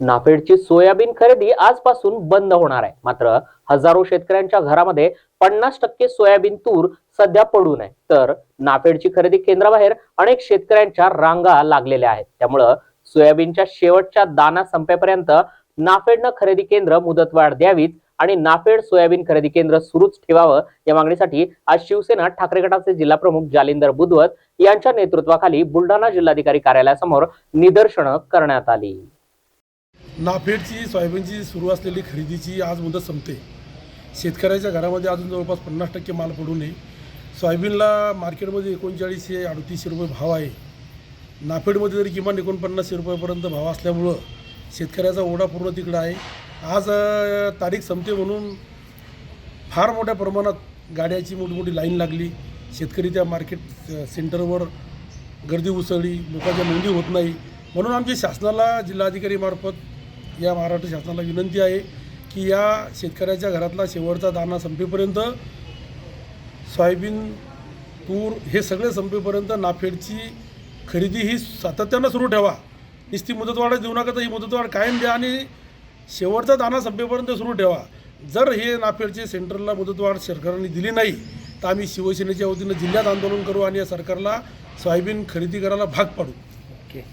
नाफेडची soybean खरेदी आजपासून बंद होणार आहे. मात्र हजारो शेतकऱ्यांच्या घरामध्ये पन्नास टक्के सोयाबीन तूर सध्या पडू नये. तर नाफेडची खरेदी केंद्राबाहेर अनेक शेतकऱ्यांच्या रांगा लागलेल्या आहेत. त्यामुळं सोयाबीनच्या शेवटच्या दाना संपेपर्यंत नाफेडनं खरेदी केंद्र मुदतवाढ द्यावीत आणि नाफेड सोयाबीन खरेदी केंद्र सुरूच ठेवावं या मागणीसाठी आज शिवसेना ठाकरे गटाचे जिल्हाप्रमुख जालिंदर बुधवत यांच्या नेतृत्वाखाली बुलढाणा जिल्हाधिकारी कार्यालयासमोर निदर्शनं करण्यात आली. नाफेडची सोयाबीनची सुरू असलेली खरेदीची आज मुदत संपते. शेतकऱ्याच्या घरामध्ये अजून जवळपास पन्नास टक्के माल पडू नये सोयाबीनला मार्केटमध्ये एकोणचाळीसशे अडतीसशे रुपये भाव आहे. नाफेडमध्ये जरी किमान एकोणपन्नासशे रुपयापर्यंत भाव असल्यामुळं शेतकऱ्याचा ओढा पूर्ण तिकडं आहे. आज तारीख संपते म्हणून फार मोठ्या प्रमाणात गाड्याची मोठमोठी लाईन लागली. शेतकरी त्या मार्केट सेंटरवर गर्दी उसळली. लोकांच्या नोंदी होत नाही. म्हणून आमच्या शासनाला जिल्हाधिकारीमार्फत या महाराष्ट्र शासनाला विनंती आहे की या शेतकऱ्याच्या घरातला शेवटचा दाना संपेपर्यंत सोयाबीन तूर हे सगळे संपेपर्यंत नाफेडची खरेदी ही सातत्यानं सुरू ठेवा. नुसती मुदतवाढच देऊ नका तर ही मुदतवाढ कायम द्या आणि शेवटचा दाना संपेपर्यंत सुरू ठेवा. जर हे नाफेडचे सेंटरला मुदतवाढ सरकारने दिली नाही तर आम्ही शिवसेनेच्या वतीनं जिल्ह्यात आंदोलन करू आणि या सरकारला सोयाबीन खरेदी करायला भाग पाडू.